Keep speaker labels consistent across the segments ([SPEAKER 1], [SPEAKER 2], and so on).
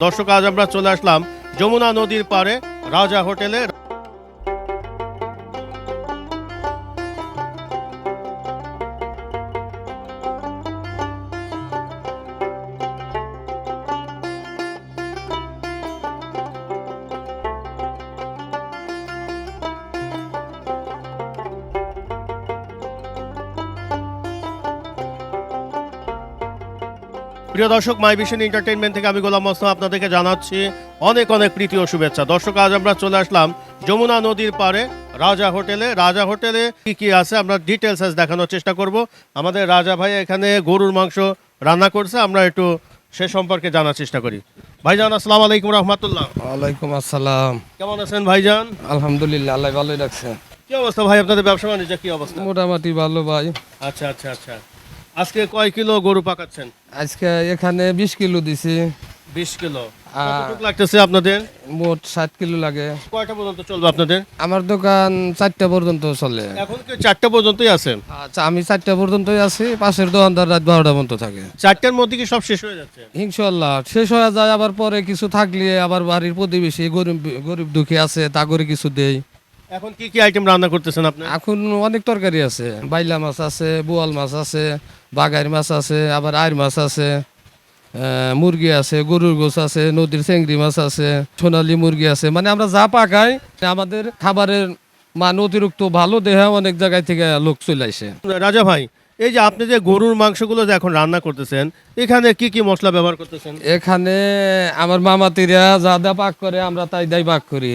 [SPEAKER 1] দর্শক আজ আমরা চলে আসলাম যমুনা নদীর পারে রাজা হোটেলে প্রিয় দর্শক মাই ভিশন এন্টারটেইনমেন্ট থেকে আমি গোলাম মোস্তফা আপনাদেরকে জানাচ্ছি অনেক অনেক প্রীতি ও শুভেচ্ছা। দর্শক আজ আমরা চলে আসলাম যমুনা নদীর পাড়ে রাজা হোটেলে। রাজা হোটেলে কি কি আছে আমরা ডিটেলস আজ দেখানোর চেষ্টা করব। আমাদের রাজা ভাই এখানে গরুর মাংস রান্না করছে আমরা একটু সে সম্পর্কে জানার চেষ্টা করি। ভাইজান আসসালামু আলাইকুম রহমতুল্লাহ।
[SPEAKER 2] ওয়ালাইকুম আসসালাম।
[SPEAKER 1] কেমন আছেন ভাইজান?
[SPEAKER 2] আলহামদুলিল্লাহ আল্লাহ ভালোই রাখছে।
[SPEAKER 1] কি অবস্থা ভাই আপনাদের ব্যবসা বাণিজ্য কি অবস্থা?
[SPEAKER 2] মোটামুটি ভালো ভাই।
[SPEAKER 1] আচ্ছা আচ্ছা আচ্ছা। আজকে কয় কিলো গরু পাকাচ্ছেন?
[SPEAKER 2] আজকে এখানে বিশ কিলো দিছি।
[SPEAKER 1] বিশ কিলো। কতটুকু লাগতেছে আপনাদের?
[SPEAKER 2] মোট ষাট কিলো লাগে।
[SPEAKER 1] কয়টা পর্যন্ত চলবে আপনাদের?
[SPEAKER 2] আমার দোকান চারটা পর্যন্ত চলে।
[SPEAKER 1] এখন কি চারটা পর্যন্তই আছে?
[SPEAKER 2] আচ্ছা আমি চারটা পর্যন্তই আছি পাশের দোকানদার রাত বারোটা পর্যন্ত থাকে।
[SPEAKER 1] চারটার মধ্যে কি সব শেষ হয়ে যাচ্ছে?
[SPEAKER 2] ইনশাল্লাহ শেষ হয়ে যায় আবার পরে কিছু থাকলে আবার বাড়ির প্রতিবেশী গরিব গরিব দুঃখী আছে তা করে কিছু দেই
[SPEAKER 1] এখন কি কি আইটেম রান্না করতেছেন আপনি?
[SPEAKER 2] এখন অনেক তরকারি আছে। বাইলা মাছ আছে বোয়াল মাছ আছে বাগারি মাছ আছে আবার আইর মাছ আছে মুরগি আছে গরুর গোছ আছে নদীর চেংড়ি মাছ আছে সোনালি মুরগি আছে। মানে আমরা যা পাকাই আমাদের খাবারের মান অতিরিক্ত ভালো দেহে অনেক জায়গায় থেকে লোক চলে আসে।
[SPEAKER 1] রাজা ভাই এই যে আপনি যে গরুর মাংসগুলো যে এখন রান্না করতেছেন এখানে কি কি মশলা ব্যবহার করতেছেন?
[SPEAKER 2] এখানে আমার মামাতিরা যা দা পাক করে আমরা তাই দাই পাক করি।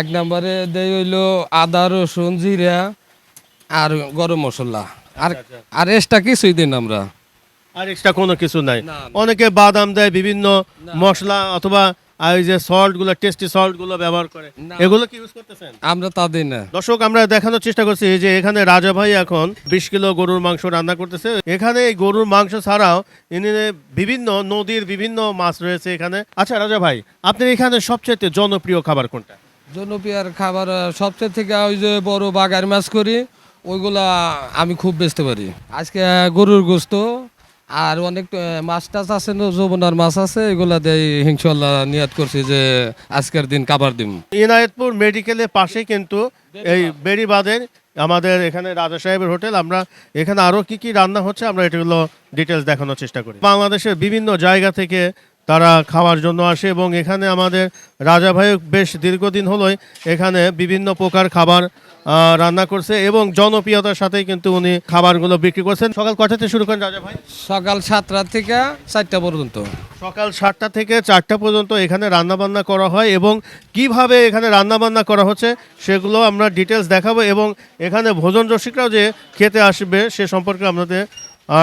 [SPEAKER 2] এক নম্বরে দেই হইল আদা রসুন জিরা আর গরম মশলা। আর আর এক্সট্রা কিছুই দিন আমরা।
[SPEAKER 1] আর এক্সট্রা কোনো কিছু নাই। অনেকে বাদাম দেয় বিভিন্ন মশলা অথবা আর যে সল্টগুলো টেস্টি সল্টগুলো ব্যবহার করে। এগুলো কি ইউজ করতেছেন?
[SPEAKER 2] আমরা তা দিই না।
[SPEAKER 1] দর্শক আমরা দেখানোর চেষ্টা করছি যে এখানে রাজা ভাই এখন বিশ কিলো গরুর মাংস রান্না করতেছে। এখানে এই গরুর মাংস ছাড়াও ইনি বিভিন্ন নদীর বিভিন্ন মাছ রয়েছে এখানে। আচ্ছা রাজা ভাই আপনার এখানে সবচেয়ে জনপ্রিয় খাবার কোনটা?
[SPEAKER 2] জনপ্রিয়ার খাবার সবচেয়ে থেকে ওই যে বড় বাগার মাছ করি ওইগুলা আমি খুব বেচতে পারি। আজকে গরুর গোস্ত আর অনেক মাছ টাছ আছে না যমুনার মাছ আছে এগুলা দিয়ে হিংসাল্লাহ নিয়াত করছি যে আজকের দিন কাবার দিম।
[SPEAKER 1] ইনায়েতপুর মেডিকেলের পাশে কিন্তু এই বেড়িবাঁধের আমাদের এখানে রাজা সাহেবের হোটেল। আমরা এখানে আরও কি কি রান্না হচ্ছে আমরা এগুলো ডিটেলস দেখানোর চেষ্টা করি। বাংলাদেশের বিভিন্ন জায়গা থেকে তারা খাওয়ার জন্য আসে এবং এখানে আমাদের রাজা ভাই বেশ দীর্ঘদিন হলোই এখানে বিভিন্ন প্রকার খাবার রান্না করছে এবং জনপ্রিয়তার সাথে কিন্তু উনি খাবারগুলো বিক্রি করছেন। সকাল কটাতে শুরু করেন রাজা ভাই?
[SPEAKER 2] সকাল সাতটা থেকে চারটা পর্যন্ত।
[SPEAKER 1] সকাল সাতটা থেকে চারটা পর্যন্ত এখানে রান্নাবান্না করা হয় এবং কীভাবে এখানে রান্নাবান্না করা হচ্ছে সেগুলো আমরা ডিটেলস দেখাবো এবং এখানে ভোজন রসিকরাও যে খেতে আসবে সে সম্পর্কে আপনাদের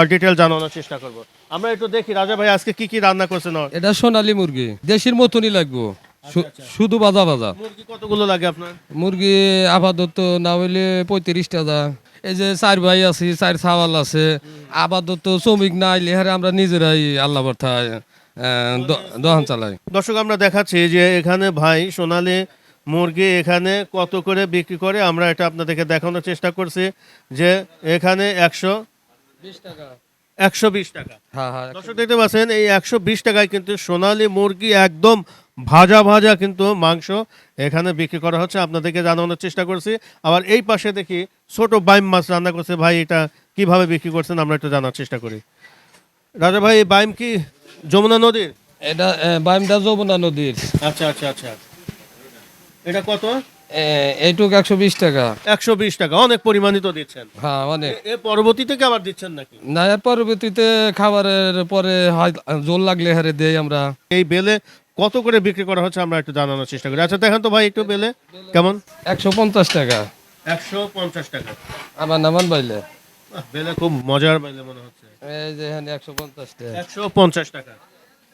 [SPEAKER 1] ডিটেল জানানোর চেষ্টা করব। আমরা একটু দেখি রাজা ভাই আজকে কি কি রান্না করছেন?
[SPEAKER 2] এটা সোনালী মুরগি দেশির মতনই লাগবো। শু- শুধু বাজা বাজা
[SPEAKER 1] মুরগি কতগুলো লাগে আপনার?
[SPEAKER 2] মুরগি আপাতত না হইলে পঁয়ত্রিশটা টাকা এই যে চার ভাই আছে চার সাওয়াল আছে আপাতত শ্রমিক না আইলে হারে আমরা নিজেরাই আল্লাহ বর্থায় দহন চালাই।
[SPEAKER 1] দর্শক আমরা দেখাচ্ছি যে এখানে ভাই সোনালি মুরগি এখানে কত করে বিক্রি করে আমরা এটা আপনাদেরকে দেখানোর চেষ্টা করছি যে এখানে একশো একশো বিশ টাকা।
[SPEAKER 2] হ্যাঁ হ্যাঁ
[SPEAKER 1] দর্শক দেখতে পাচ্ছেন এই একশো বিশ টাকায় কিন্তু সোনালী মুরগি একদম ভাজা ভাজা কিন্তু মাংস এখানে বিক্রি করা হচ্ছে। আপনাদেরকে জানানোর চেষ্টা করছি। আবার এই পাশে দেখি ছোট বাইম মাছ রান্না করছে। ভাই এটা কীভাবে বিক্রি করছেন আমরা একটু জানার চেষ্টা করি। রাজা ভাই বাইম কি যমুনা নদীর?
[SPEAKER 2] এটা বাইমটা যমুনা নদীর।
[SPEAKER 1] আচ্ছা আচ্ছা আচ্ছা। এটা কত?
[SPEAKER 2] এইটুক একশো বিশ টাকা।
[SPEAKER 1] একশো বিশ টাকা অনেক পরিমাণিত দিচ্ছেন।
[SPEAKER 2] হ্যাঁ অনেক।
[SPEAKER 1] এ পরবর্তী থেকে আবার দিচ্ছেন নাকি?
[SPEAKER 2] না এর পরবর্তীতে খাবারের পরে হয় জোর লাগলে হারে দেই আমরা।
[SPEAKER 1] এই বেলে কত করে বিক্রি করা হচ্ছে আমরা একটু জানানোর চেষ্টা করি। আচ্ছা দেখেন তো ভাই একটু বেলে কেমন?
[SPEAKER 2] একশো পঞ্চাশ টাকা।
[SPEAKER 1] একশো পঞ্চাশ টাকা।
[SPEAKER 2] আমার নামান বাইলে
[SPEAKER 1] বেলে খুব মজার বেলে মনে হচ্ছে।
[SPEAKER 2] এই যে এখানে একশো পঞ্চাশ টাকা।
[SPEAKER 1] একশো পঞ্চাশ টাকা।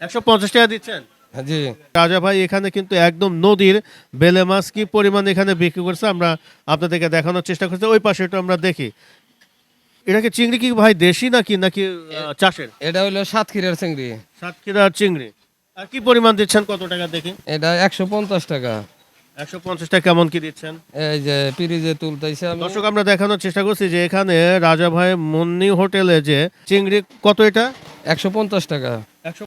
[SPEAKER 1] একশো পঞ্চাশ টাকা দিচ্ছেন?
[SPEAKER 2] জি।
[SPEAKER 1] রাজা ভাই এখানে কিন্তু একদম নদীর বেলে মাছ কি পরিমাণ এখানে বিক্রি করছে আমরা আপনাদেরকে দেখানোর চেষ্টা করছি। ওই পাশে একটু আমরা দেখি। এটা কি চিংড়ি কি ভাই দেশি নাকি নাকি আহ, চাষের?
[SPEAKER 2] এটা হলো সাতক্ষীরার চিংড়ি।
[SPEAKER 1] সাতক্ষীরা চিংড়ি। আর কি পরিমাণ দিচ্ছেন কত টাকা দেখি?
[SPEAKER 2] এটা একশো পঞ্চাশ টাকা।
[SPEAKER 1] একশো পঞ্চাশটা কেমন কি দিচ্ছেন?
[SPEAKER 2] এই যে পিরিজে তুলতেছে আমি।
[SPEAKER 1] দর্শক আমরা দেখানোর চেষ্টা করছি যে এখানে রাজা ভাই মুন্নি হোটেলে যে চিংড়ি কত এটা?
[SPEAKER 2] একশো পঞ্চাশ টাকা।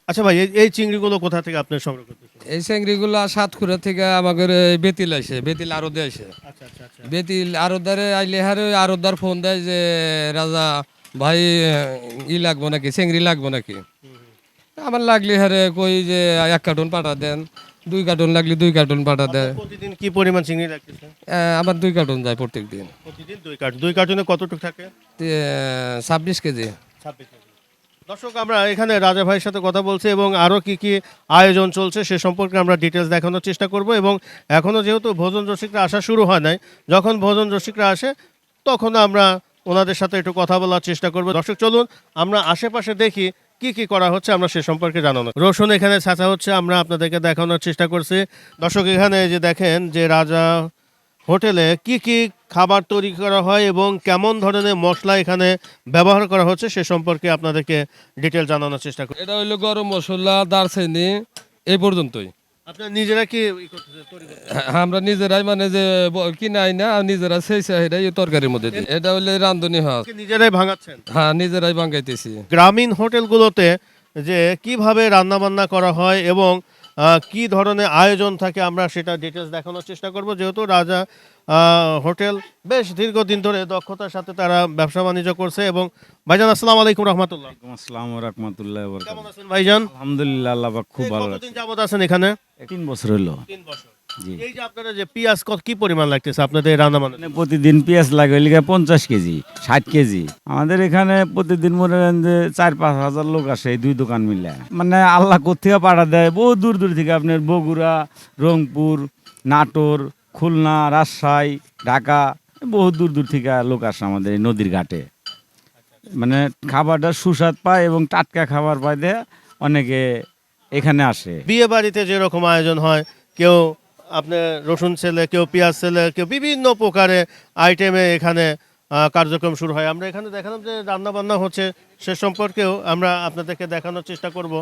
[SPEAKER 1] আচ্ছা ভাই এই- এই চিংড়িগুলো কোথা থেকে আপনি সংগ্রহ করতেছেন?
[SPEAKER 2] এই চিংড়িগুলো সাতক্ষুরা থেকে আমাদের বেতিল আসে বেতিল আরদে আসে।
[SPEAKER 1] আচ্ছা আচ্ছা আচ্ছা।
[SPEAKER 2] বেতিল আরদারে আইলে হারে আরদার ফোন দেয় যে রাজা ভাই ই লাগবো নাকি? চিংড়ি লাগবো নাকি? আমার লাগলে হারে কই যে এক কার্টুন পাঠা দেন। দুই কার্টুন লাগলে দুই কার্টুন পাঠা দেয়।
[SPEAKER 1] প্রতিদিন কি পরিমাণ চিংড়ি লাগতেছে
[SPEAKER 2] আমার দুই কার্টুন যায় প্রত্যেক দিন
[SPEAKER 1] প্রতিদিন দুই কার্টুন। দুই কার্টুনে কতটুকু থাকে?
[SPEAKER 2] ছাব্বিশ কেজি।
[SPEAKER 1] দর্শক আমরা এখানে রাজা ভাইয়ের সাথে কথা বলছি এবং আরও কি কি আয়োজন চলছে সে সম্পর্কে আমরা ডিটেলস দেখানোর চেষ্টা করব এবং এখনও যেহেতু ভোজন রসিকরা আসা শুরু হয় নাই যখন ভোজন রসিকরা আসে তখন আমরা ওনাদের সাথে একটু কথা বলার চেষ্টা করব। দর্শক চলুন আমরা আশেপাশে দেখি কি কি করা হচ্ছে আমরা সে সম্পর্কে জানানো রসুন এখানে ছাঁচা হচ্ছে, আমরা আপনাদেরকে দেখানোর চেষ্টা করছি। দর্শক, এখানে যে দেখেন যে রাজা হোটেলে কি কি খাবার তৈরি করা হয় এবং কেমন ধরনের মশলা এখানে ব্যবহার করা হচ্ছে সে সম্পর্কে আপনাদেরকে ডিটেল জানানোর চেষ্টা করি।
[SPEAKER 2] এটা হইল গরম মশলা, দারচিনি, এই পর্যন্তই।
[SPEAKER 1] আপনার নিজেরা কি করতেছে?
[SPEAKER 2] হ্যাঁ, আমরা নিজেরাই মানে যে ব- কিনাই না নিজেরা সেই তরকারির মধ্যে এটা হলে রান্ধনি হাঁস
[SPEAKER 1] নিজেরাই ভাঙাচ্ছেন?
[SPEAKER 2] হ্যাঁ নিজেরাই ভাঙাইতেছি।
[SPEAKER 1] গ্রামীণ হোটেলগুলোতে যে কীভাবে রান্না বান্না করা হয় এবং কি ধরনের আয়োজন থাকে আমরা সেটা ডিটেলস দেখানোর চেষ্টা করব। যেহেতু রাজা হোটেল বেশ দীর্ঘদিন ধরে দক্ষতার সাথে তারা ব্যবসা বাণিজ্য করছে এবং ভাইজান আসসালামু আলাইকুম রহমতুল্লাহ।
[SPEAKER 3] আসসালাম রহমতুল্লাহ
[SPEAKER 1] কেমন আছেন ভাইজান?
[SPEAKER 3] আলহামদুলিল্লাহ আল্লাহ খুব ভালো
[SPEAKER 1] কতদিন যাবত আছেন এখানে?
[SPEAKER 3] তিন বছর হলো।
[SPEAKER 1] তিন বছর। এই যে আপনারা যে পেঁয়াজ কত কি পরিমাণ লাগতেছে? আপনাদের রান্না
[SPEAKER 3] এখানে প্রতিদিন পেঁয়াজ লাগে লিখে পঞ্চাশ কেজি ষাট কেজি। আমাদের এখানে প্রতিদিন মনে করেন যে চার পাঁচ হাজার লোক আসে এই দুই দোকান মিলে। মানে আল্লাহ কোথেকে পাঠা দেয়? বহু দূর দূর থেকে আপনার বগুড়া রংপুর নাটোর খুলনা রাজশাহী ঢাকা বহু দূর দূর থেকে লোক আসে আমাদের এই নদীর ঘাটে। মানে খাবারটা সুস্বাদ পায় এবং টাটকা খাবার পায় দেয় অনেকে এখানে আসে।
[SPEAKER 1] বিয়ে বাড়িতে যেরকম আয়োজন হয় কেউ আপনার রসুন ছেলে কেউ পেঁয়াজ ছেলে কেউ বিভিন্ন প্রকারে আইটেমে এখানে কার্যক্রম শুরু হয়। আমরা এখানে দেখালাম যে রান্না বান্না হচ্ছে সে সম্পর্কেও আমরা আপনাদেরকে দেখানোর চেষ্টা করব।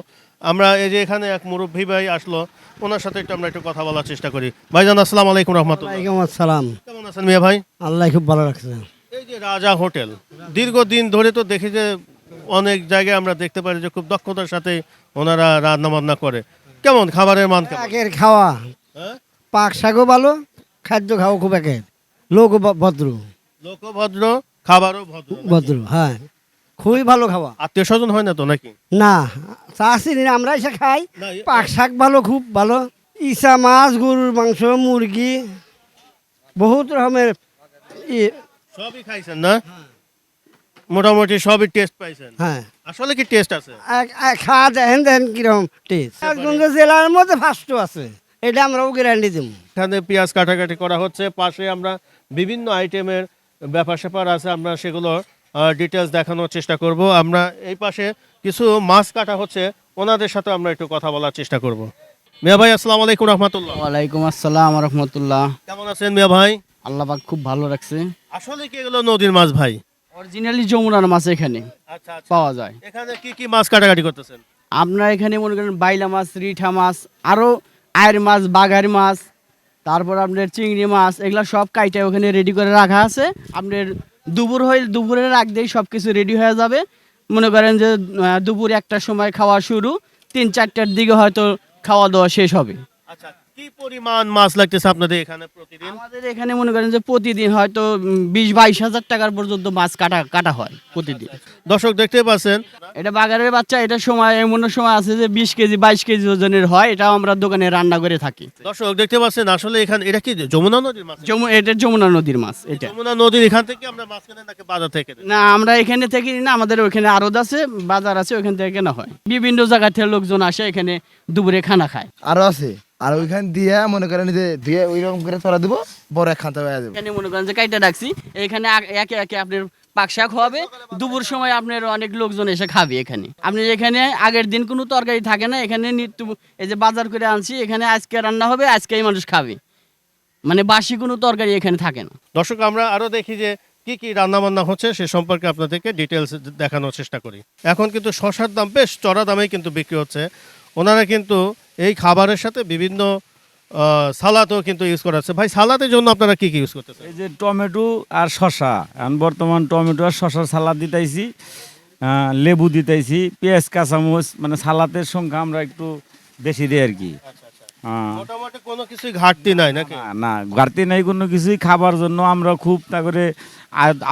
[SPEAKER 1] আমরা এই যে এখানে এক মুরব্বী ভাই আসলো ওনার সাথে একটু আমরা একটু কথা বলার চেষ্টা করি। ভাইজান আসসালাম আলাইকুম রহমতুল্লাহ।
[SPEAKER 4] আসসালাম।
[SPEAKER 1] কেমন আছেন মিয়া ভাই?
[SPEAKER 4] আল্লাহ খুব ভালো রাখছে
[SPEAKER 1] এই যে রাজা হোটেল দীর্ঘদিন ধরে তো দেখি যে অনেক জায়গায় আমরা দেখতে পারি যে খুব দক্ষতার সাথে ওনারা রান্না বান্না করে। কেমন? খাবারের মান
[SPEAKER 4] একের খাওয়া।
[SPEAKER 1] হ্যাঁ?
[SPEAKER 4] পাক শাকও ভালো খাদ্য খাওয়া খুব একের লোক ভদ্র।
[SPEAKER 1] লোক ভদ্র খাবারও ভদ্র
[SPEAKER 4] ভদ্র হ্যাঁ। খুবই ভালো খাওয়া
[SPEAKER 1] আত্মীয় স্বজন হয় না তো নাকি?
[SPEAKER 4] না চাষি আমরা এসে খাই। পাক শাক ভালো খুব ভালো। ইসা মাছ গরুর মাংস মুরগি বহুত রকমের ই-
[SPEAKER 1] সবই খাইছেন না? মোটামুটি সবই টেস্ট পাইছেন।
[SPEAKER 4] হ্যাঁ।
[SPEAKER 1] আসলে কি টেস্ট আছে?
[SPEAKER 4] এক- এক দেখেন দেখেন কীরকম টেস্ট জেলার মধ্যে ফার্স্ট আছে। এটা আমরাও গ্যারান্টি দেবো
[SPEAKER 1] এখানে পেঁয়াজ কাটাকাটি করা হচ্ছে পাশে আমরা বিভিন্ন আইটেমের ব্যাপার স্যাপার আছে আমরা সেগুলো ডিটেলস দেখানোর চেষ্টা করব। আমরা এই পাশে কিছু মাছ কাটা হচ্ছে ওনাদের সাথে আমরা একটু কথা বলার চেষ্টা করব। মিয়া ভাই আসসালামু আলাইকুম রহমতুল্লাহ।
[SPEAKER 5] ওয়ালাইকুম আসসালাম রহমতুল্লাহ।
[SPEAKER 1] কেমন আছেন মিয়া ভাই?
[SPEAKER 5] আল্লাহ পাক খুব ভালো রাখছে।
[SPEAKER 1] আসলে কি এগুলো নদীর মাছ ভাই?
[SPEAKER 5] অরিজিনালি যমুনার মাছ এখানে
[SPEAKER 1] আচ্ছা আচ্ছা।
[SPEAKER 5] পাওয়া যায়।
[SPEAKER 1] এখানে কি কি মাছ কাটাকাটি করতেছেন?
[SPEAKER 5] আপনার এখানে মনে করেন বাইলা মাছ রিঠা মাছ আরও আয়ের মাছ, বাঘারি মাছ, তারপর আপনার চিংড়ি মাছ, এগুলো সব কাইটা ওখানে রেডি করে রাখা আছে। আপনার দুপুর হয়ে দুপুরে রাখ দিয়ে সব কিছু রেডি হয়ে যাবে। মনে করেন যে দুপুর একটার সময় খাওয়া শুরু, তিন চারটার দিকে হয়তো খাওয়া দাওয়া শেষ হবে।
[SPEAKER 1] আচ্ছা কি পরিমাণ মাছ লাগতেছে আপনাদের এখানে প্রতিদিন?
[SPEAKER 5] আমাদের এখানে মনে করেন যে প্রতিদিন হয়তো বিশ বাইশ হাজার টাকার পর্যন্ত মাছ কাটা কাটা হয় প্রতিদিন।
[SPEAKER 1] দর্শক দেখতে পাচ্ছেন?
[SPEAKER 5] এটা বাগানের বাচ্চা এটা সময় এমন সময় আছে যে বিশ কেজি বাইশ কেজি ওজনের হয় এটাও আমরা দোকানে রান্না করে থাকি।
[SPEAKER 1] দর্শক দেখতে পাচ্ছেন আসলে এখানে এটা কি যমুনা নদীর মাছ?
[SPEAKER 5] যমু এটা যমুনা নদীর মাছ এটা।
[SPEAKER 1] যমুনা নদীর এখান থেকে আমরা মাছ কেনেন নাকি বাজার থেকে?
[SPEAKER 5] না আমরা এখানে থেকে না আমাদের ওখানে আড়ত আছে বাজার আছে ওখান থেকে কেনা হয়। বিভিন্ন জায়গা থেকে লোকজন আসে এখানে দুপুরে খানা খায়।
[SPEAKER 6] আরও আছে? আর ওইখান দিয়ে মনে করেন যে দিয়ে ওইরকম করে তোরা দিব বড় এক খান্তা হয়ে যাবে
[SPEAKER 5] এখানে মনে করেন যে কাইটা রাখছি। এখানে একে একে আপনার পাক শাক হবে। দুপুর সময় আপনার অনেক লোকজন এসে খাবে এখানে। আপনি এখানে আগের দিন কোনো তরকারি থাকে না এখানে নিত্য এই যে বাজার করে আনছি এখানে আজকে রান্না হবে আজকেই মানুষ খাবে। মানে বাসি কোনো তরকারি এখানে থাকে না।
[SPEAKER 1] দর্শক আমরা আরও দেখি যে কি কি রান্না বান্না হচ্ছে সে সম্পর্কে আপনাদেরকে ডিটেলস দেখানোর চেষ্টা করি। এখন কিন্তু শশার দাম বেশ চড়া দামেই কিন্তু বিক্রি হচ্ছে। ওনারা কিন্তু এই খাবারের সাথে বিভিন্ন সালাদও কিন্তু ইউজ করা হচ্ছে ভাই সালাদের জন্য আপনারা কি কি ইউজ করতেছেন?
[SPEAKER 3] এই যে টমেটো আর শশা এখন বর্তমান টমেটো আর শশার সালাদ দিতেছি লেবু দিতেছি পেঁয়াজ কাঁচামচ মানে সালাদের সংখ্যা আমরা একটু বেশি দিই আর কি। হ্যাঁ।
[SPEAKER 1] মোটামুটি কোনো কিছুই ঘাটতি নাই নাকি?
[SPEAKER 3] না, না ঘাটতি নাই কোনো কিছুই। খাবার জন্য আমরা খুব তা করে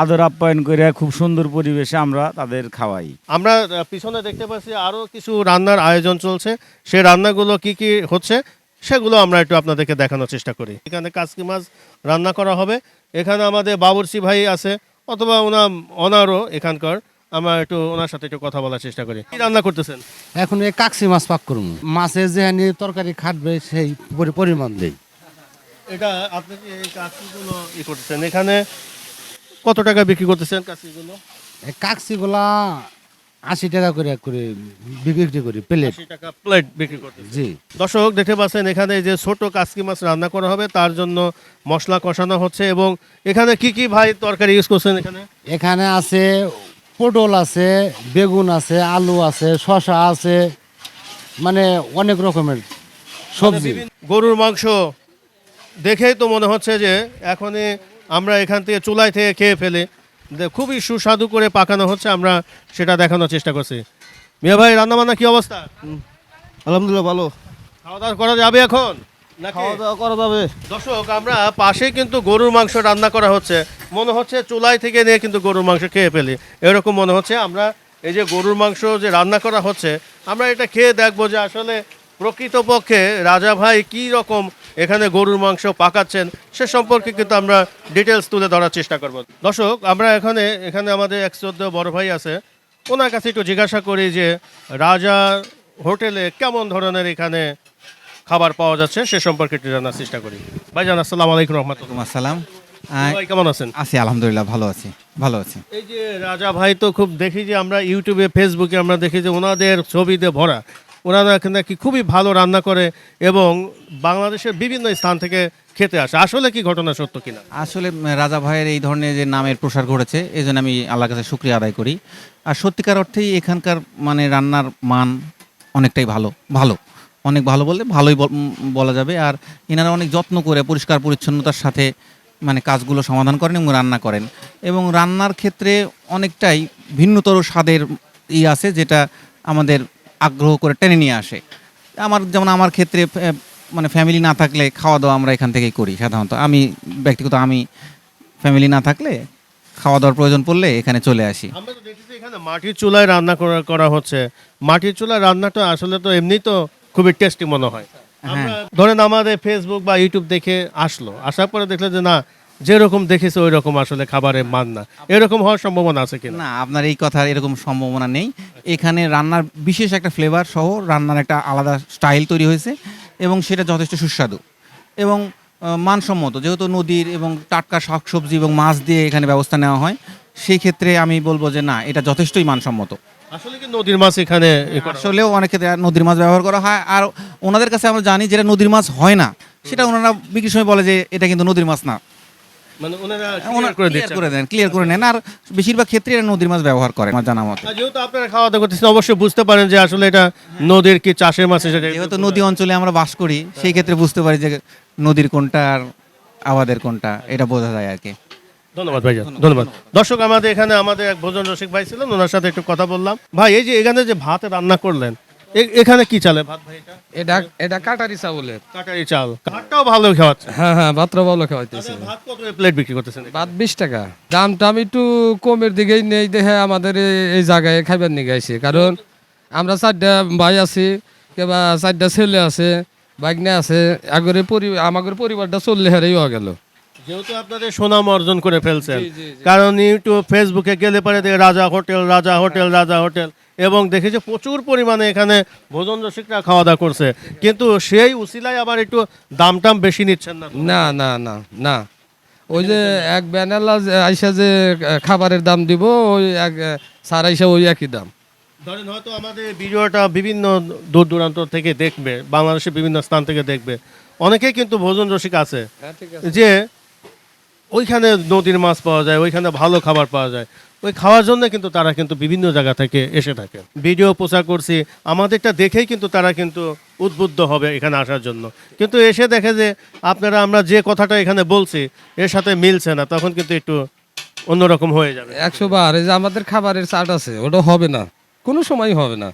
[SPEAKER 3] আদর আপ্যায়ন করে খুব সুন্দর পরিবেশে আমরা তাদের খাওয়াই।
[SPEAKER 1] আমরা পিছনে দেখতে পাচ্ছি আরও কিছু রান্নার আয়োজন চলছে। সে রান্নাগুলো কি কি হচ্ছে সেগুলো আমরা একটু আপনাদেরকে দেখানোর চেষ্টা করি। এখানে কাসকি মাছ রান্না করা হবে। এখানে আমাদের বাবুরসি ভাই আছে অথবা ওনা ওনারও এখানকার। আমরা একটু ওনার সাথে একটু কথা বলার চেষ্টা করি। কি রান্না করতেছেন?
[SPEAKER 7] এখন এই কাকসি মাছ পাক করুন। মাছের যে তরকারি খাটবে সেই পরিমাণ দেই।
[SPEAKER 1] এটা আপনি কি এই কাসকিগুলো ই করতেছেন? এখানে কত টাকা বিক্রি করতেছেন
[SPEAKER 7] এই কাকসিগুলা আশি টাকা করে করে বিক্রি করি প্লেট।
[SPEAKER 1] আশি টাকা প্লেট বিক্রি করতেছেন।
[SPEAKER 7] জি।
[SPEAKER 1] দর্শক দেখতে পাচ্ছেন এখানে যে ছোট কাসকি মাছ রান্না করা হবে তার জন্য মশলা কষানো হচ্ছে এবং এখানে কি কি ভাই তরকারি ইউজ করছেন এখানে?
[SPEAKER 7] এখানে আছে পটল আছে বেগুন আছে আলু আছে শশা আছে মানে অনেক রকমের সবজি।
[SPEAKER 1] গরুর মাংস। দেখেই তো মনে হচ্ছে যে এখনই আমরা এখান থেকে চুলাই থেকে খেয়ে ফেলে খুবই সুস্বাদু করে পাকানো হচ্ছে আমরা সেটা দেখানোর চেষ্টা করছি। মিয়া ভাই রান্নাবান্না কি অবস্থা?
[SPEAKER 6] আলহামদুলিল্লাহ ভালো।
[SPEAKER 1] খাওয়া দাওয়া করা যাবে এখন?
[SPEAKER 6] খাওয়া দাওয়া করা যাবে।
[SPEAKER 1] দর্শক আমরা পাশে কিন্তু গরুর মাংস রান্না করা হচ্ছে। মনে হচ্ছে চুলাই থেকে নিয়ে কিন্তু গরুর মাংস খেয়ে ফেলি। এরকম মনে হচ্ছে আমরা এই যে গরুর মাংস যে রান্না করা হচ্ছে আমরা এটা খেয়ে দেখব যে আসলে প্রকৃতপক্ষে রাজা ভাই কি রকম এখানে গরুর মাংস পাকাচ্ছেন সে সম্পর্কে কিন্তু আমরা ডিটেলস তুলে ধরার চেষ্টা করব। দর্শক আমরা এখানে এখানে আমাদের এক চোদ্দ বড় ভাই আছে। ওনার কাছে একটু জিজ্ঞাসা করি যে রাজা হোটেলে কেমন ধরনের এখানে খাবার পাওয়া যাচ্ছে সে সম্পর্কে একটু জানার চেষ্টা করি। ভাইজান আসসালাম আলাইকুম রহমতুল্লাহ।
[SPEAKER 8] ওয়ালাইকুম আসসালাম।
[SPEAKER 1] ভাই কেমন আছেন?
[SPEAKER 8] আছি আলহামদুলিল্লাহ ভালো আছি ভালো আছি।
[SPEAKER 1] এই যে রাজা ভাই তো খুব দেখি যে আমরা ইউটিউবে ফেসবুকে আমরা দেখি যে ওনাদের ছবিতে ভরা। ওনারা এখানে কি খুবই ভালো রান্না করে এবং বাংলাদেশের বিভিন্ন স্থান থেকে খেতে আসে। আসলে কি ঘটনা সত্য কিনা?
[SPEAKER 8] আসলে রাজা ভাইয়ের এই ধরনের যে নামের প্রসার ঘটেছে এই জন্য আমি আল্লাহর কাছে শুক্রিয়া আদায় করি। আর সত্যিকার অর্থেই এখানকার মানে রান্নার মান অনেকটাই ভালো ভালো। অনেক ভালো বললে ভালোই বলা যাবে। আর এনারা অনেক যত্ন করে পরিষ্কার পরিচ্ছন্নতার সাথে মানে কাজগুলো সমাধান করেন এবং রান্না করেন। এবং রান্নার ক্ষেত্রে অনেকটাই ভিন্নতর স্বাদের ই আছে, যেটা আমাদের আগ্রহ করে টেনে নিয়ে আসে। আমার যেমন আমার ক্ষেত্রে মানে ফ্যামিলি না থাকলে খাওয়া দাওয়া আমরা এখান থেকেই করি সাধারণত। আমি ব্যক্তিগত আমি ফ্যামিলি না থাকলে খাওয়া দাওয়ার প্রয়োজন পড়লে এখানে চলে আসি।
[SPEAKER 1] আমরা তো দেখেছি এখানে মাটির চুলায় রান্না করা করা হচ্ছে। মাটির চুলায় রান্নাটা আসলে তো এমনি তো খুবই টেস্টি মনে হয়। আমরা ধরেন আমাদের ফেসবুক বা ইউটিউব দেখে আসলো। আসার পরে দেখলে যে না যেরকম দেখেছে ওই রকম আসলে খাবারের মান না। এরকম হওয়ার সম্ভাবনা আছে কিনা?
[SPEAKER 8] না আপনার এই কথার এরকম সম্ভাবনা নেই। এখানে রান্নার বিশেষ একটা ফ্লেভার সহ রান্নার একটা আলাদা স্টাইল তৈরি হয়েছে এবং সেটা যথেষ্ট সুস্বাদু এবং মানসম্মত। যেহেতু নদীর এবং টাটকা শাকসবজি এবং মাছ দিয়ে এখানে ব্যবস্থা নেওয়া হয় সেই ক্ষেত্রে আমি বলব যে না এটা যথেষ্টই মানসম্মত।
[SPEAKER 1] আসলে কি নদীর মাছ এখানে?
[SPEAKER 8] আসলেও অনেক ক্ষেত্রে নদীর মাছ ব্যবহার করা হয়। আর ওনাদের কাছে আমরা জানি যেটা নদীর মাছ হয় না সেটা ওনারা বিক্রির সময় বলে যে এটা কিন্তু নদীর মাছ না।
[SPEAKER 1] মানে ওনারা
[SPEAKER 8] ওনারা
[SPEAKER 1] করে দিচ্ছেন
[SPEAKER 8] করে দেন ক্লিয়ার করে নেন। আর বেশিরভাগ ক্ষেত্রে এরা নদীর মাছ ব্যবহার করে আমার জানা মতে।
[SPEAKER 1] যেহেতু আপনারা খাওয়া দাওয়া করতেছেন অবশ্যই বুঝতে পারেন যে আসলে এটা নদীর কি চাষের মাছ সেটা
[SPEAKER 8] যেহেতু নদী অঞ্চলে আমরা বাস করি সেই ক্ষেত্রে বুঝতে পারি যে নদীর কোনটা আর আবাদের কোনটা এটা বোঝা যায় আর কি।
[SPEAKER 1] ধন্যবাদ। দর্শক আমাদের এখানে আমাদের এক ভোজন রসিক ভাই ছিলেন ওনার সাথে একটু কথা বললাম। ভাই এই যে এখানে যে ভাত রান্না করলেন এখানে কি চালে ভাত ভাই এটা?
[SPEAKER 2] এটা এটা কাটারি চাউলের।
[SPEAKER 1] কাটারি চাল। ভাতটাও ভালো খাওয়াচ্ছে।
[SPEAKER 2] হ্যাঁ হ্যাঁ ভাতটা ভালো খাওয়াইতেছে।
[SPEAKER 1] ভাত কত প্লেট বিক্রি করতেছেন
[SPEAKER 2] ভাত বিশ টাকা। দামটা আমি একটু কমের দিকেই নেই দেখে আমাদের এই- জায়গায় খাইবার নিয়ে গাইছে কারণ আমরা চারটা ভাই আছি কিংবা চারটা ছেলে আছে বাইকনে আছে আগরে পরি আমাদের পরিবারটা চললে হারেই হয়ে গেল।
[SPEAKER 1] যেহেতু আপনাদের সুনাম অর্জন করে ফেলছেন কারণ ইউটিউব ফেসবুকে গেলে পরে রাজা হোটেল রাজা হোটেল রাজা হোটেল এবং দেখি যে প্রচুর পরিমাণে এখানে ভোজন রসিকরা খাওয়া দাওয়া করছে কিন্তু সেই উসিলায় আবার একটু দাম টাম বেশি নিচ্ছেন না
[SPEAKER 2] না না না না। ওই যে এক ব্যানালা আইসা যে খাবারের দাম দিব ওই এক স্যার আইসা ওই একই দাম।
[SPEAKER 1] ধরেন হয়তো আমাদের ভিডিওটা বিভিন্ন দূর দূরান্ত থেকে দেখবে বাংলাদেশের বিভিন্ন স্থান থেকে দেখবে। অনেকেই কিন্তু ভোজন রসিক আছে। যে ওইখানে নদীর মাছ পাওয়া যায়, ওইখানে ভালো খাবার পাওয়া যায়। ওই খাওয়ার জন্য কিন্তু তারা কিন্তু বিভিন্ন জায়গা থেকে এসে থাকে। ভিডিও প্রচার করছি, আমাদেরটা দেখেই কিন্তু তারা কিন্তু উদ্বুদ্ধ হবে এখানে আসার জন্য। কিন্তু এসে দেখে যে আপনারা, আমরা যে কথাটা এখানে বলছি, এর সাথে মিলছে না, তখন কিন্তু একটু অন্যরকম হয়ে যাবে।
[SPEAKER 2] একশো বার, এই যে আমাদের খাবারের চাট আছে, ওটা হবে না, কোনো সময় হবে না।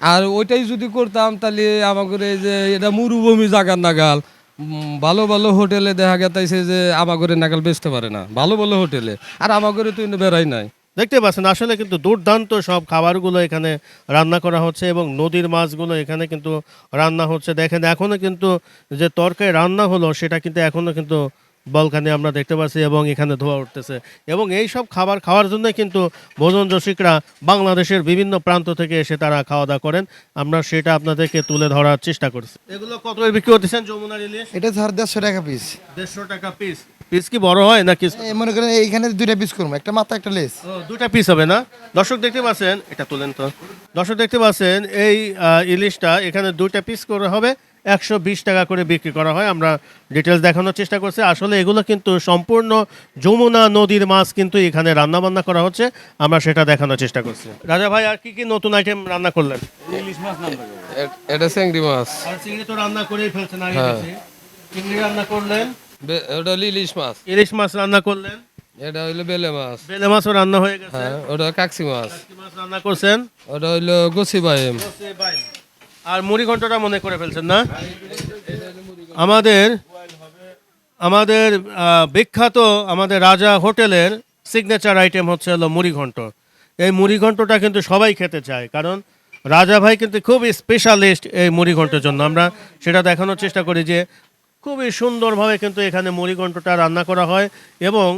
[SPEAKER 2] আর ওইটাই যদি করতাম, তাহলে আমাদের এই যে, এটা মরুভূমি জায়গার নাগাল ভালো ভালো হোটেলে দেখা গেছে যে আমাগরে নাগাল বেচতে পারে না। ভালো ভালো হোটেলে। আর আমাগরে তো ইನ್ನು বেড়াই নাই।
[SPEAKER 1] দেখতে পাচ্ছেন, আসলে কিন্তু দুর্দান্ত সব খাবারগুলো এখানে রান্না করা হচ্ছে এবং নদীর মাছগুলো এখানে কিন্তু রান্না হচ্ছে। দেখেন এখনও কিন্তু যে তরকারি রান্না হলো, সেটা কিন্তু এখনও কিন্তু বলখানে আমরা দেখতে পাচ্ছি এবং এখানে ধোয়া উঠতেছে। এবং এই সব খাবার খাওয়ার জন্য কিন্তু ভোজন রসিকরা বাংলাদেশের বিভিন্ন প্রান্ত থেকে এসে তারা খাওয়া দাওয়া করেন। আমরা সেটা আপনাদেরকে তুলে ধরার চেষ্টা করছি। এগুলো কত বিক্রি করতেছেন যমুনা ইলিশ
[SPEAKER 6] এটা ধর দেড়শো টাকা পিস
[SPEAKER 1] দেড়শো টাকা পিস পিস কি বড় হয় নাকি
[SPEAKER 6] মনে করেন এইখানে দুইটা পিস করব একটা মাথা একটা লেস
[SPEAKER 1] ও, দুটা পিস হবে না? দর্শক দেখতে পাচ্ছেন এটা তুলেন তো। দর্শক দেখতে পাচ্ছেন এই আহ, ইলিশটা এখানে দুইটা পিস করে হবে একশো বিশ টাকা করে বিক্রি করা হয়। আমরা ডিটেলস দেখানোর চেষ্টা করছি। আসলে এগুলো কিন্তু সম্পূর্ণ যমুনা নদীর মাছ কিন্তু এখানে রান্না বান্না করা হচ্ছে। আমরা সেটা দেখানোর চেষ্টা করছি। রাজা ভাই আর কি কি নতুন আইটেম রান্না করলেন?
[SPEAKER 2] এ- এটা চিংড়ি মাছ।
[SPEAKER 1] আর চিংড়ি তো রান্না করেই ফেলছেন আগে গেছে। চিংড়ি রান্না করলেন
[SPEAKER 2] ওটা হলো ইলিশ মাছ।
[SPEAKER 1] ইলিশ মাছ রান্না করলেন?
[SPEAKER 2] এটা হইল বেলে মাছ।
[SPEAKER 1] বেলে মাছও রান্না হয়ে গেছে?
[SPEAKER 2] হ্যাঁ ওটা কাকসি মাছ।
[SPEAKER 1] মাছ রান্না করছেন?
[SPEAKER 2] ওটা হইল গছি বাইম।
[SPEAKER 1] আর মুড়ি ঘন্টটা মনে করে ফেলছেন না? আমাদের আমাদের বিখ্যাত আমাদের রাজা হোটেলের সিগনেচার আইটেম হচ্ছে হলো মুড়ি ঘন্ট এই মুড়ি ঘন্টটা কিন্তু সবাই খেতে চায় কারণ রাজা ভাই কিন্তু খুবই স্পেশালিস্ট এই মুড়ি ঘন্টের জন্য। আমরা সেটা দেখানোর চেষ্টা করি যে খুবই সুন্দরভাবে কিন্তু এখানে মুড়ি ঘন্টটা রান্না করা হয় এবং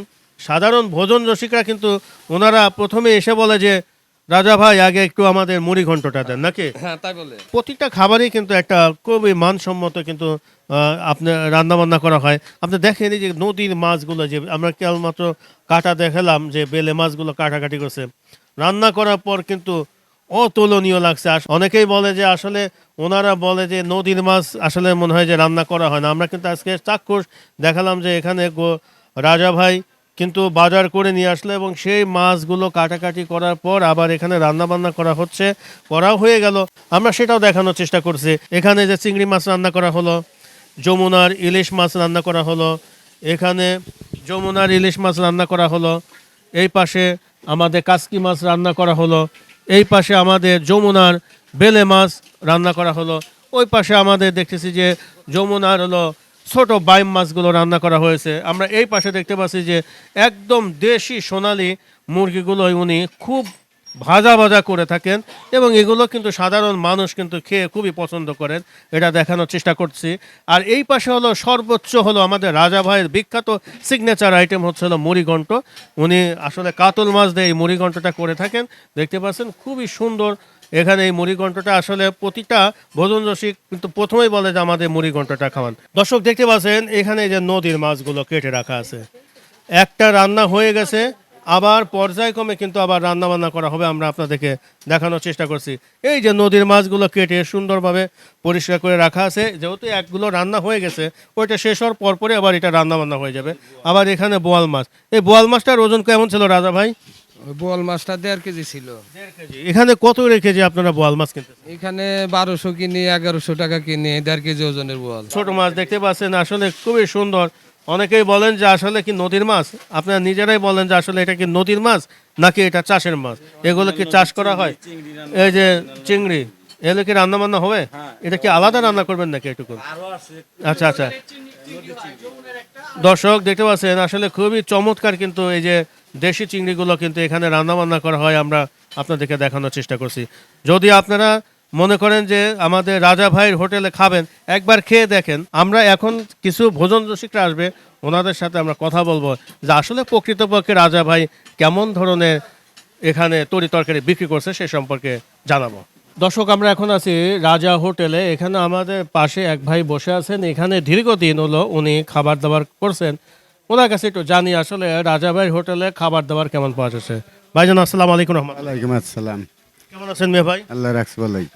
[SPEAKER 1] সাধারণ ভোজন রসিকরা কিন্তু ওনারা প্রথমে এসে বলে যে রাজা ভাই আগে একটু আমাদের মুড়ি ঘন্টটা দেন। নাকি?
[SPEAKER 2] হ্যাঁ তাই বলে।
[SPEAKER 1] প্রত্যেকটা খাবারই কিন্তু একটা খুবই মানসম্মত কিন্তু আপনার রান্না বান্না করা হয়। আপনি দেখেন যে নদীর মাছগুলো যে আমরা কেবলমাত্র কাটা দেখালাম যে বেলে মাছগুলো কাটাকাটি করছে। রান্না করার পর কিন্তু অতুলনীয় লাগছে। অনেকেই বলে যে আসলে ওনারা বলে যে নদীর মাছ আসলে মনে হয় যে রান্না করা হয় না। আমরা কিন্তু আজকে চাক্ষুষ দেখালাম যে এখানে রাজা ভাই কিন্তু বাজার করে নিয়ে আসলো এবং সেই মাছগুলো কাটাকাটি করার পর আবার এখানে রান্না বান্না করা হচ্ছে, করাও হয়ে গেল। আমরা সেটাও দেখানোর চেষ্টা করছি। এখানে যে চিংড়ি মাছ রান্না করা হলো, যমুনার ইলিশ মাছ রান্না করা হলো, এখানে যমুনার ইলিশ মাছ রান্না করা হলো, এই পাশে আমাদের কাসকি মাছ রান্না করা হলো এই পাশে আমাদের যমুনার বেলে মাছ রান্না করা হলো। ওই পাশে আমাদের দেখতেছি যে যমুনার হলো ছোট বাইম মাছগুলো রান্না করা হয়েছে। আমরা এই পাশে দেখতে পাচ্ছি যে একদম দেশি সোনালি মুরগিগুলো উনি খুব ভাজা ভাজা করে থাকেন এবং এগুলো কিন্তু সাধারণ মানুষ কিন্তু খেয়ে খুবই পছন্দ করেন। এটা দেখানোর চেষ্টা করছি। আর এই পাশে হলো সর্বোচ্চ হলো আমাদের রাজা ভাইয়ের বিখ্যাত সিগনেচার আইটেম হচ্ছে হলো মুড়িঘণ্ট উনি আসলে কাতল মাছ দিয়ে এই মুড়িঘণ্টটা করে থাকেন। দেখতে পাচ্ছেন খুবই সুন্দর এখানে এই মুড়িঘণ্টটা আসলে প্রতিটা ভোজন রসিক কিন্তু প্রথমেই বলে যে আমাদের মুড়িঘণ্টটা খাওয়ান। দর্শক দেখতে পাচ্ছেন এখানে যে নদীর মাছগুলো কেটে রাখা আছে। একটা রান্না হয়ে গেছে। আবার পর্যায়ক্রমে কিন্তু আবার রান্না বান্না করা হবে আমরা আপনাদেরকে দেখানোর চেষ্টা করছি। এই যে নদীর মাছগুলো কেটে সুন্দরভাবে পরিষ্কার করে রাখা আছে যেহেতু একগুলো রান্না হয়ে গেছে ওইটা শেষ হওয়ার পরপরে আবার এটা রান্না বান্না হয়ে যাবে। আবার এখানে বোয়াল মাছ। এই বোয়াল মাছটার ওজন কেমন ছিল রাজা ভাই?
[SPEAKER 2] বোয়াল মাছটা দেড় কেজি ছিল।
[SPEAKER 1] এখানে কত রেখেছে আপনারা বোয়াল মাছ কিনতে
[SPEAKER 2] এখানে বারোশো কিনি এগারোশো টাকা কিনি দেড় কেজি ওজনের বোয়াল।
[SPEAKER 1] ছোট মাছ দেখতে পাচ্ছেন আসলে খুবই সুন্দর। অনেকেই বলেন যে আসলে কি নদীর মাছ? আপনারা নিজেরাই বলেন যে আসলে এটা কি নদীর মাছ নাকি এটা চাষের মাছ? এগুলো কি চাষ করা হয়? এই যে চিংড়ি, এগুলো কি রান্না বান্না হবে? এটা কি আলাদা রান্না করবেন নাকি এটুকু আচ্ছা আচ্ছা। দর্শক, দেখতে পাচ্ছেন, আসলে খুবই চমৎকার কিন্তু এই যে দেশি চিংড়িগুলো কিন্তু এখানে রান্না বান্না করা হয়। আমরা আপনাদেরকে দেখানোর চেষ্টা করছি। যদি আপনারা মনে করেন যে আমাদের রাজা ভাইয়ের হোটেলে খাবেন একবার খেয়ে দেখেন। আমরা এখন কিছু ভোজন রসিকরা আসবে ওনাদের সাথে আমরা কথা বলব যে আসলে প্রকৃতপক্ষে রাজা ভাই কেমন ধরনের এখানে তরি তরকারি বিক্রি করছে সে সম্পর্কে জানাব। দর্শক আমরা এখন আছি রাজা হোটেলে। এখানে আমাদের পাশে এক ভাই বসে আছেন। এখানে দীর্ঘদিন হলো উনি খাবার দাবার করছেন। ওনার কাছে একটু জানি আসলে রাজা ভাই হোটেলে খাবার দাবার কেমন পাওয়া যাচ্ছে। ভাইজান আসসালামু আলাইকুম রহমান
[SPEAKER 9] ওয়ালাইকুম আসসালাম।
[SPEAKER 1] কেমন আছেন মেয়ে ভাই?
[SPEAKER 9] আল্লাহ রাখছে বলাই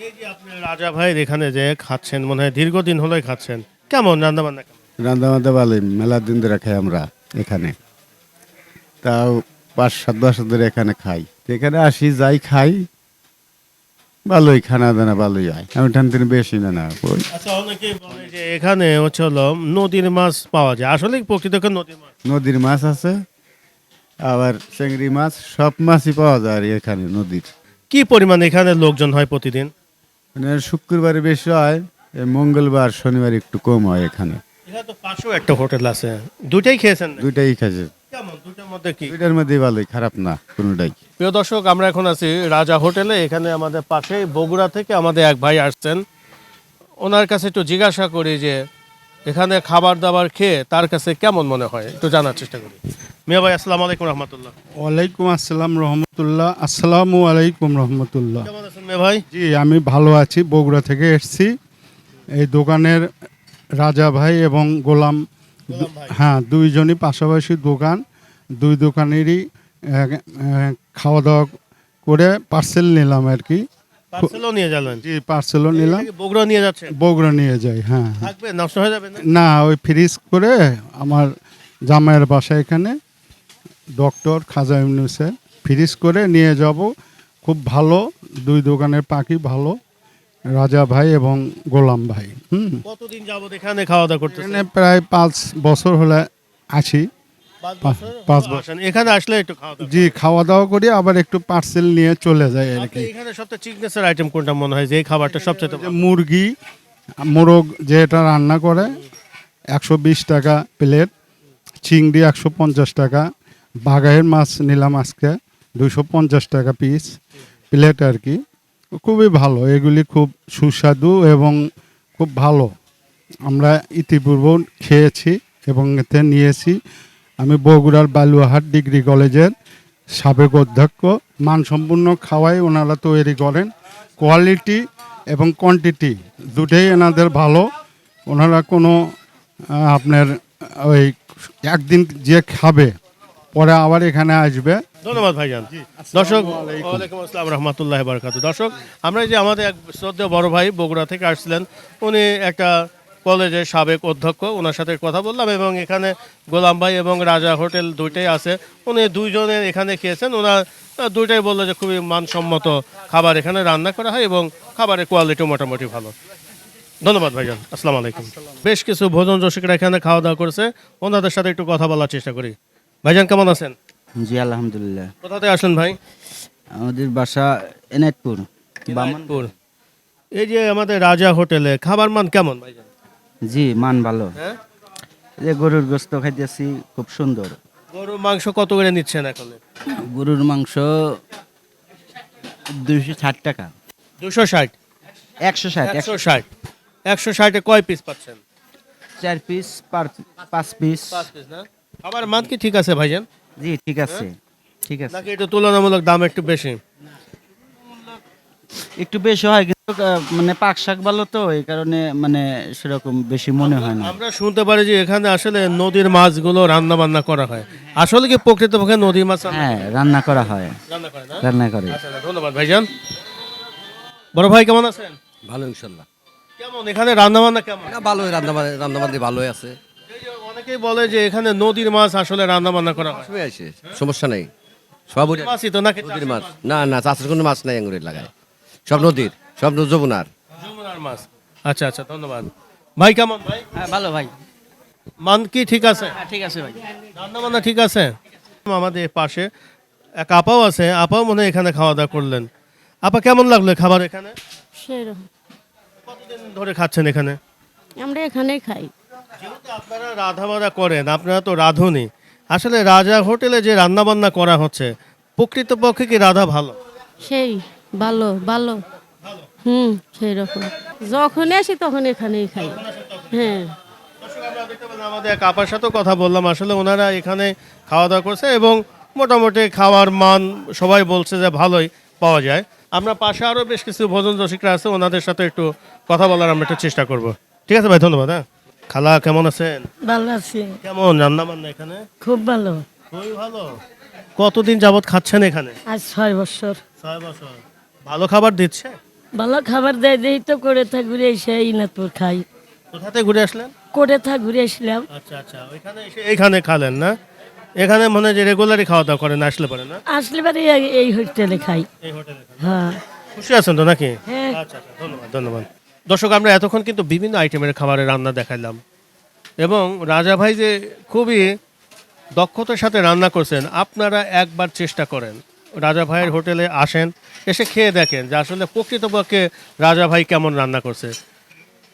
[SPEAKER 1] এই যে আপনি রাজা ভাইয়ের এখানে যে খাচ্ছেন মনে হয় দীর্ঘদিন হলোই খাচ্ছেন কেমন রান্না বান্না কেমন
[SPEAKER 9] ভালোই মেলা দিন ধরে খাই আমরা এখানে। তাও পাঁচ সাত বছর ধরে এখানে খাই। এখানে আসি যাই খাই ভালোই খানা দানা ভালোই হয়। আমি টান তিনি বেশি না না
[SPEAKER 1] আচ্ছা বলে যে এখানে হচ্ছে হলো নদীর মাছ পাওয়া যায়। আসলে প্রকৃত নদীর মাছ?
[SPEAKER 9] নদীর মাছ আছে আবার চিংড়ি মাছ সব মাছই পাওয়া যায় আর এখানে নদীর।
[SPEAKER 1] কি পরিমাণ এখানে লোকজন হয় প্রতিদিন?
[SPEAKER 9] মানে শুক্রবারে বেশি হয় মঙ্গলবার শনিবার একটু কম হয় এখানে।
[SPEAKER 1] এটা তো পাশেও একটা হোটেল আছে। দুইটাই খেয়েছেন?
[SPEAKER 9] দুইটাই
[SPEAKER 1] খেয়েছেন দুইটার মধ্যে
[SPEAKER 9] ভালোই খারাপ না কোনোটাই।
[SPEAKER 1] প্রিয় দর্শক আমরা এখন আছি রাজা হোটেলে। এখানে আমাদের পাশে বগুড়া থেকে আমাদের এক ভাই আসছেন। ওনার কাছে একটু জিজ্ঞাসা করি যে এখানে খাবার দাবার খেয়ে তার কাছে কেমন মনে হয়? একটু জানার চেষ্টা করি। মিয়া ভাই আসসালামু আলাইকুম রহমতুল্লাহ।
[SPEAKER 10] ওয়ালাইকুম আসসালাম রহমতুল্লাহ। আসসালামু আলাইকুম রহমতুল্লাহ।
[SPEAKER 1] কেমন আছেন মিয়া ভাই?
[SPEAKER 10] জি আমি ভালো আছি। বগুড়া থেকে এসেছি। এই দোকানের রাজা ভাই এবং গোলাম হ্যাঁ দুইজনই পাশাপাশি দোকান। দুই দোকানেরই খাওয়া দাওয়া করে পার্সেল নিলাম আর কি।
[SPEAKER 1] পার্সেলও নিয়ে যাবেন?
[SPEAKER 10] জি পার্সেলও নিলাম।
[SPEAKER 1] বগুড়া নিয়ে
[SPEAKER 10] বগুড়া নিয়ে যাই হ্যাঁ।
[SPEAKER 1] থাকবে? নষ্ট হয়ে যাবে না?
[SPEAKER 10] না ওই ফ্রিজ করে আমার জামাইয়ের বাসা এখানে ডক্টর খাজা ফ্রিজ করে নিয়ে যাব। খুব ভালো দুই দোকানের পাখি ভালো রাজা ভাই এবং গোলাম ভাই হুম।
[SPEAKER 1] কতদিন যাবত এখানে খাওয়া দাওয়া
[SPEAKER 10] এখানে প্রায় পাঁচ বছর হলে আছি
[SPEAKER 1] পাঁচ
[SPEAKER 10] পাঁচ-
[SPEAKER 1] বছর? এখানে আসলে একটু
[SPEAKER 10] জি খাওয়া দাওয়া করি। আবার একটু পার্সেল নিয়ে চলে যাই আর কি।
[SPEAKER 1] এখানে সবচেয়ে আইটেম কোনটা মনে হয়? যে এই খাবারটা সবচেয়ে
[SPEAKER 10] মুরগি মোরগ যেটা রান্না করে একশো বিশ টাকা প্লেট চিংড়ি একশো পঞ্চাশ টাকা বাগায়ের মাছ নিলাম আজকে দুশো পঞ্চাশ টাকা পিস প্লেট আর কি। খুবই ভালো এগুলি খুব সুস্বাদু এবং খুব ভালো। আমরা ইতিপূর্ব খেয়েছি এবং এতে নিয়েছি। আমি বগুড়ার বালুয়াহাট ডিগ্রি কলেজের সাবেক অধ্যক্ষ। মানসম্পন্ন খাওয়াই ওনারা তৈরি করেন। কোয়ালিটি এবং কোয়ান্টিটি দুটোই এনাদের ভালো। ওনারা কোনো আপনার ওই একদিন যে খাবে পরে আবার এখানে আসবে।
[SPEAKER 1] ধন্যবাদ ভাইজান। দর্শক ওয়ালাইকুম আসসালাম রহমতুল্লাহ বারকাত দর্শক আমরা যে আমাদের এক শ্রদ্ধেয় বড় ভাই বগুড়া থেকে আসছিলেন উনি একটা কলেজের সাবেক অধ্যক্ষ ওনার সাথে কথা বললাম এবং এখানে গোলাম ভাই এবং রাজা হোটেল দুইটাই আছে। উনি দুইজনের এখানে খেয়েছেন। ওনার দুইটাই বলল যে খুবই মানসম্মত খাবার এখানে রান্না করা হয় এবং খাবারের কোয়ালিটি মোটামুটি ভালো। ধন্যবাদ ভাইজান। আসসালামু আলাইকুম। বেশ কিছু ভোজন রসিকরা এখানে খাওয়া দাওয়া করছে। ওনাদের সাথে একটু কথা বলার চেষ্টা করি। ভাইজান কেমন আছেন?
[SPEAKER 5] জি আলহামদুলিল্লাহ।
[SPEAKER 1] কোথা থেকে আসলেন ভাই?
[SPEAKER 5] আমাদের বাসা এনায়তপুর
[SPEAKER 1] বামনপুর এই যে আমাদের রাজা হোটেলে খাবার মান কেমন ভাইজান?
[SPEAKER 5] জি মান ভালো।
[SPEAKER 1] হ্যাঁ?
[SPEAKER 5] যে গরুর গোস্ত খাইতেছি খুব সুন্দর।
[SPEAKER 1] গরুর মাংস কত করে নিচ্ছেন এখন?
[SPEAKER 5] গরুর মাংস দুইশো ষাট টাকা।
[SPEAKER 1] দুশো ষাট?
[SPEAKER 5] একশো ষাট
[SPEAKER 1] একশো ষাট। একশো ষাটে কয় পিস পাচ্ছেন?
[SPEAKER 5] চার পিস পার পাঁচ পিস
[SPEAKER 1] পাঁচ পিস না? খাবার মান কি ঠিক আছে ভাইজান?
[SPEAKER 5] জি ঠিক আছে। ঠিক আছে।
[SPEAKER 1] নাকি একটু তুলনামূলক দাম একটু বেশি?
[SPEAKER 5] একটু বেশি হয় কিন্তু আহ, মানে পাক শাক ভালো তো এই কারণে মানে সেরকম বেশি মনে হয় না।
[SPEAKER 1] আমরা শুনতে পারি যে এখানে আসলে নদীর মাছগুলো রান্না বান্না করা হয়। আসলে কি প্রকৃতপক্ষে নদীর মাছ
[SPEAKER 5] হ্যাঁ রান্না করা হয়।
[SPEAKER 1] রান্না করে না?
[SPEAKER 5] রান্না করে।
[SPEAKER 1] আচ্ছা আচ্ছা, ধন্যবাদ ভাইজান। বড় ভাই কেমন আছেন?
[SPEAKER 2] ভালো ইনশাল্লাহ।
[SPEAKER 1] কেমন? এখানে রান্না বান্না কেমন?
[SPEAKER 2] ভালোই রান্না রান্না বান্দি ভালোই আছে।
[SPEAKER 1] এই যে অনেকেই বলে যে এখানে নদীর মাছ আসলে রান্না বান্না করা হয়।
[SPEAKER 2] সবাই আছে সমস্যা নেই। সব
[SPEAKER 1] মাছই তো নাকি
[SPEAKER 2] নদীর মাছ। না না চাষের কোনো মাছ নাই আঙুরের লাগায়। সব নদীর সব যমুনার।
[SPEAKER 1] যমুনার মাছ। আচ্ছা আচ্ছা ধন্যবাদ। ভাই কেমন? ভাই?
[SPEAKER 5] হ্যাঁ ভালো ভাই।
[SPEAKER 1] মান কি ঠিক আছে?
[SPEAKER 5] হ্যাঁ ঠিক আছে ভাই।
[SPEAKER 1] রান্না বান্না ঠিক আছে? আমাদের পাশে এক আপাও আছে। আপাও মনে হয় এখানে খাওয়া দাওয়া করলেন। আপা কেমন লাগল খাবার এখানে?
[SPEAKER 11] সেরকম।
[SPEAKER 1] কতদিন ধরে খাচ্ছেন এখানে?
[SPEAKER 11] আমরা এখানেই খাই।
[SPEAKER 1] যেহেতু আপনারা রাধা বাধা করেন আপনারা তো রাঁধুনি। আসলে রাজা হোটেলে যে রান্না বান্না করা হচ্ছে প্রকৃতপক্ষে কি রাধা ভালো?
[SPEAKER 11] সেই। ভালো ভালো। হুম সেই রকম যখন আসি তখন এখানেই খাই। হ্যাঁ।
[SPEAKER 1] আমাদের এক আপার সাথেও কথা বললাম। আসলে ওনারা এখানে খাওয়া দাওয়া করছে এবং মোটামুটি খাওয়ার মান সবাই বলছে যে ভালোই পাওয়া যায়। আমরা পাশে আরও বেশ কিছু ভোজন রসিকরা আছে ওনাদের সাথে একটু কথা বলার আমরা একটু চেষ্টা করব। ঠিক আছে ভাই ধন্যবাদ হ্যাঁ। খালা কেমন আছেন?
[SPEAKER 11] ভালো আছি।
[SPEAKER 1] কেমন রান্না বান্না এখানে?
[SPEAKER 11] খুব ভালো।
[SPEAKER 1] খুবই ভালো। কতদিন যাবত খাচ্ছেন এখানে?
[SPEAKER 11] আজ ছয় বছর।
[SPEAKER 1] ছয় বছর। ভালো খাবার দিচ্ছে?
[SPEAKER 11] ভালো খাবার দেয় দেই তো করে থাকি সেই ইনাতপুর খাই।
[SPEAKER 1] কোথাতে ঘুরে আসলেন?
[SPEAKER 11] কোটে থা ঘুরে আসলাম।
[SPEAKER 1] আচ্ছা আচ্ছা ওইখানে এসে এইখানে খালেন না? এখানে মনে যে রেগুলারই খাওয়া দাওয়া করেন আসলে পারে না?
[SPEAKER 11] আসলে বারে এই- হোটেলে খাই।
[SPEAKER 1] এই হোটেলে।
[SPEAKER 11] হ্যাঁ।
[SPEAKER 1] খুশি আছেন তো নাকি?
[SPEAKER 11] হ্যাঁ।
[SPEAKER 1] আচ্ছা আচ্ছা ধন্যবাদ ধন্যবাদ। দর্শক আমরা এতক্ষণ কিন্তু বিভিন্ন আইটেমের খাবারের রান্না দেখাইলাম। এবং রাজা ভাই যে খুবই দক্ষতার সাথে রান্না করছেন আপনারা একবার চেষ্টা করেন। রাজা ভাইয়ের হোটেলে আসেন, এসে খেয়ে দেখেন যে আসলে প্রকৃতপক্ষে রাজা ভাই কেমন রান্না করছে।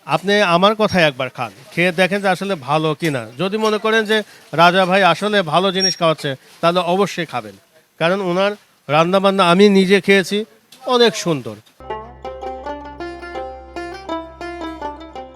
[SPEAKER 1] আপনি আমার কথাই একবার খান, খেয়ে দেখেন যে আসলে ভালো কি না যদি মনে করেন যে রাজা ভাই আসলে ভালো জিনিস খাওয়াচ্ছে, তাহলে অবশ্যই খাবেন। কারণ ওনার রান্নাবান্না আমি নিজে খেয়েছি, অনেক সুন্দর।